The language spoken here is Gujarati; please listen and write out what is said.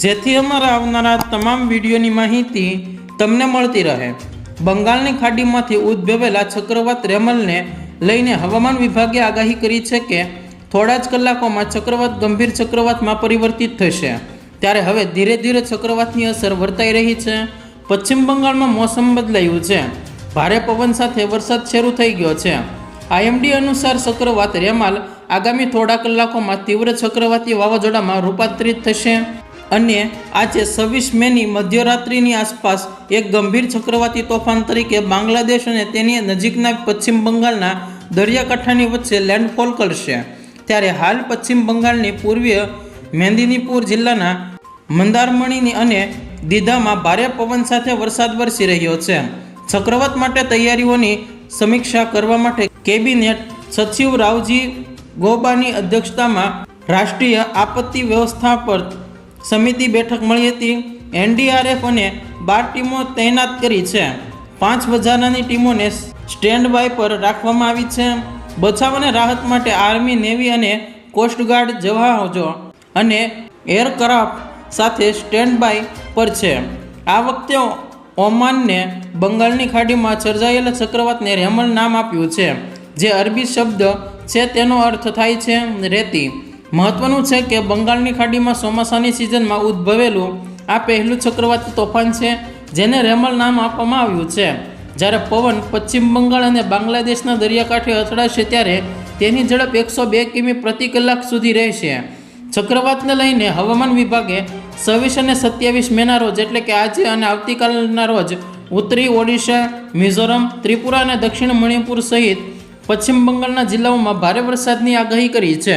જેથી અમારા આવનારા તમામ વિડીયોની માહિતી તમને મળતી રહે. બંગાળની ખાડીમાંથી ઉદ્ભવેલા ચક્રવાત રેમલને લઈને હવામાન વિભાગે આગાહી કરી છે કે થોડા જ કલાકોમાં ચક્રવાત ગંભીર ચક્રવાતમાં પરિવર્તિત થશે. ત્યારે હવે ધીરે ધીરે ચક્રવાતની અસર વર્તાઈ રહી છે. પશ્ચિમ બંગાળમાં મોસમ બદલાયું છે. ભારે પવન સાથે વરસાદ શરૂ થઈ ગયો છે. આઈએમડી અનુસાર ચક્રવાત રેમાલ આગામી થોડા કલાકોમાં તીવ્ર ચક્રવાતી વાવાઝોડામાં રૂપાંતરિત થશે. અને આજે છવ્વીસ મેની મધ્યરાત્રિની આસપાસ એક ગંભીર ચક્રવાતી તોફાન તરીકે બાંગ્લાદેશ અને તેની નજીકના પશ્ચિમ બંગાળના દરિયાકાંઠાની વચ્ચે લેન્ડફોલ કરશે. ત્યારે હાલ પશ્ચિમ બંગાળની પૂર્વીય મેદિનીપુર જિલ્લાના મંદારમણીની અને દીધામાં ભારે પવન સાથે વરસાદ વરસી રહ્યો છે. ચક્રવાત માટે તૈયારીઓની સમીક્ષા કરવા માટે કેબિનેટ સચિવ રાવજી ગોબાની અધ્યક્ષતામાં રાષ્ટ્રીય આપત્તિ વ્યવસ્થાપન સમિતિ બેઠક મળી હતી. એનડીઆરએફ અને બાર ટીમો તૈનાત કરી છે. પાંચ વધારાની ટીમોને સ્ટેન્ડ બાય પર રાખવામાં આવી છે. બચાવ અને રાહત માટે આર્મી, નેવી અને કોસ્ટગાર્ડ જહાજો અને એરક્રાફ્ટ સાથે સ્ટેન્ડ બાય પર છે. આ વખતે ઓમાનને બંગાળની ખાડીમાં સર્જાયેલા ચક્રવાતને રેમલ નામ આપ્યું છે. જે અરબી શબ્દ છે તેનો અર્થ થાય છે રેતી. મહત્વનું છે કે બંગાળની ખાડીમાં ચોમાસાની સિઝનમાં ઉદ્ભવેલું આ પહેલું ચક્રવાતી તોફાન છે, જેને રેમલ નામ આપવામાં આવ્યું છે. જ્યારે પવન પશ્ચિમ બંગાળ અને બાંગ્લાદેશના દરિયાકાંઠે અથડાશે ત્યારે તેની ઝડપ એકસો બે કિમી પ્રતિ કલાક સુધી રહેશે. ચક્રવાતને લઈને હવામાન વિભાગે છવ્વીસ અને સત્યાવીસ મેના રોજ, એટલે કે આજે અને આવતીકાલના રોજ, ઉત્તરી ઓડિશા, મિઝોરમ, ત્રિપુરા અને દક્ષિણ મણિપુર સહિત પશ્ચિમ બંગાળના જિલ્લાઓમાં ભારે વરસાદની આગાહી કરી છે.